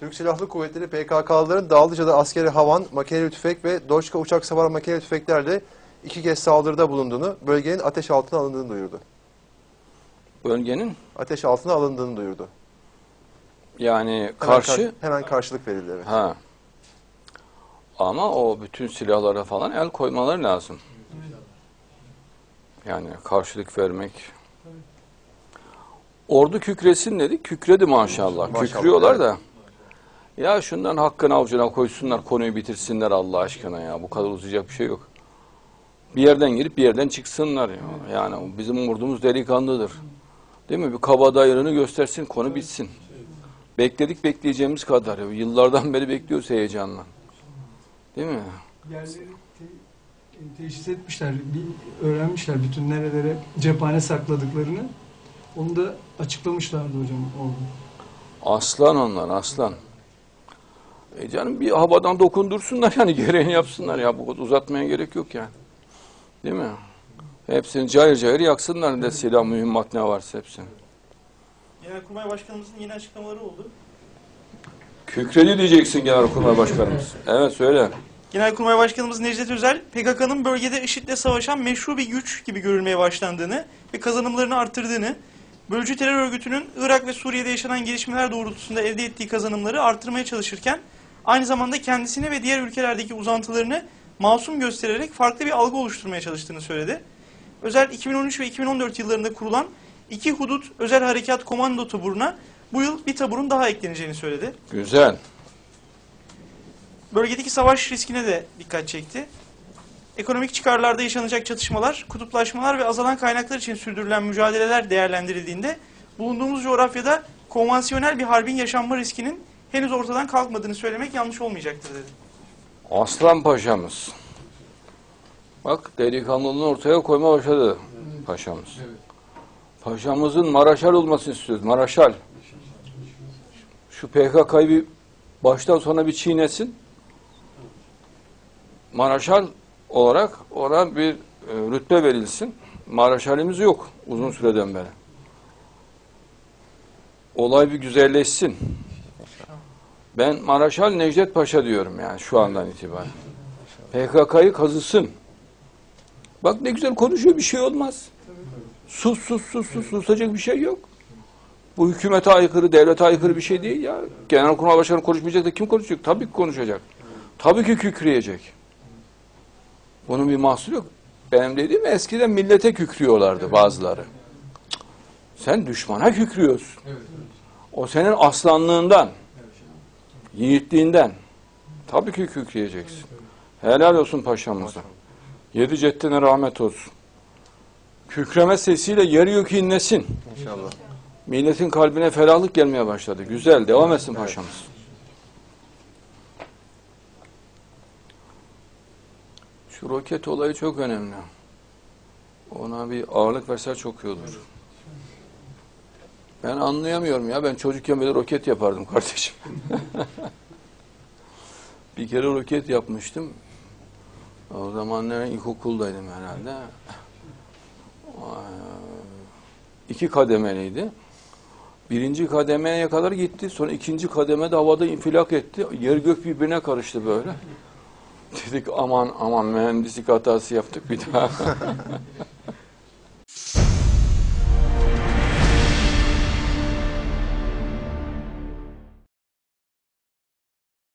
Türk Silahlı Kuvvetleri PKK'lıların Dağlıca'da askeri havan, makineli tüfek ve Doçka uçak savar makineli tüfeklerle iki kez saldırıda bulunduğunu, bölgenin ateş altına alındığını duyurdu. Bölgenin Ateş altına alındığını duyurdu. yani Hemen karşı kar- hemen karşılık verildi. Evet. ha. Ama o bütün silahlara falan el koymaları lazım. Yani karşılık vermek. Ordu kükresin dedik. Kükredi maşallah. Maşallah, Kükrüyorlar evet. da. Ya şundan hakkın avucuna koysunlar, konuyu bitirsinler Allah aşkına ya. Bu kadar uzayacak bir şey yok. Bir yerden girip bir yerden çıksınlar ya. Yani bizim ordumuz delikanlıdır. Değil mi? Bir kabadayılığını göstersin, konu bitsin. Bekledik bekleyeceğimiz kadar. Ya. Yıllardan beri bekliyoruz heyecanla. Değil mi? Yerleri te- teşhis etmişler, bir, öğrenmişler bütün nerelere cephane sakladıklarını. Onu da açıklamışlardı hocam orada. Aslan onlar, aslan. E canım bir havadan dokundursunlar yani gereğini yapsınlar ya. Bu uzatmaya gerek yok yani. Değil mi? Hepsini cayır cayır yaksınlar da silah mühimmat ne varsa hepsini. Genelkurmay Başkanımızın yeni açıklamaları oldu. Kükredi diyeceksin Genelkurmay Başkanımız. Evet söyle. Genelkurmay Başkanımız Necdet Özel, PKK'nın bölgede IŞİD'le savaşan meşru bir güç gibi görülmeye başlandığını ve kazanımlarını arttırdığını, bölücü terör örgütünün Irak ve Suriye'de yaşanan gelişmeler doğrultusunda elde ettiği kazanımları artırmaya çalışırken, aynı zamanda kendisini ve diğer ülkelerdeki uzantılarını masum göstererek farklı bir algı oluşturmaya çalıştığını söyledi. Özel 2013 ve 2014 yıllarında kurulan iki hudut özel harekat komando taburuna bu yıl bir taburun daha ekleneceğini söyledi. Güzel. Bölgedeki savaş riskine de dikkat çekti. Ekonomik çıkarlarda yaşanacak çatışmalar, kutuplaşmalar ve azalan kaynaklar için sürdürülen mücadeleler değerlendirildiğinde bulunduğumuz coğrafyada konvansiyonel bir harbin yaşanma riskinin henüz ortadan kalkmadığını söylemek yanlış olmayacaktır dedi. Aslan Paşa'mız. Bak delikanlılığını ortaya koyma başladı paşamız. Paşamızın Maraşal olmasını istiyoruz. Maraşal. Şu PKK'yı bir baştan sona bir çiğnesin. Maraşal olarak ona bir e, rütbe verilsin. Maraşalimiz yok uzun süreden beri. Olay bir güzelleşsin. Ben Maraşal Necdet Paşa diyorum yani şu andan itibaren. PKK'yı kazısın. Bak ne güzel konuşuyor bir şey olmaz. Sus sus sus sus susacak bir şey yok. Bu hükümete aykırı, devlete aykırı bir şey değil ya. Genelkurmay Başkanı konuşmayacak da kim konuşacak? Tabii ki konuşacak. Tabii ki kükreyecek. Bunun bir mahsuru yok. Benim dediğim eskiden millete kükrüyorlardı bazıları. Sen düşmana kükrüyorsun. O senin aslanlığından, yiğitliğinden. Tabii ki kükreyeceksin. Helal olsun paşamıza. Yedi ceddine rahmet olsun. Kükreme sesiyle yer yok inlesin. İnşallah. Milletin kalbine ferahlık gelmeye başladı. Güzel, devam etsin paşamız. Şu roket olayı çok önemli. Ona bir ağırlık verse çok iyi olur. Ben anlayamıyorum ya. Ben çocukken böyle roket yapardım kardeşim. bir kere roket yapmıştım. O zaman ne, ilkokuldaydım herhalde. İki kademeliydi. Birinci kademeye kadar gitti. Sonra ikinci kademede havada infilak etti. Yer gök birbirine karıştı böyle. Dedik aman aman mühendislik hatası yaptık bir daha.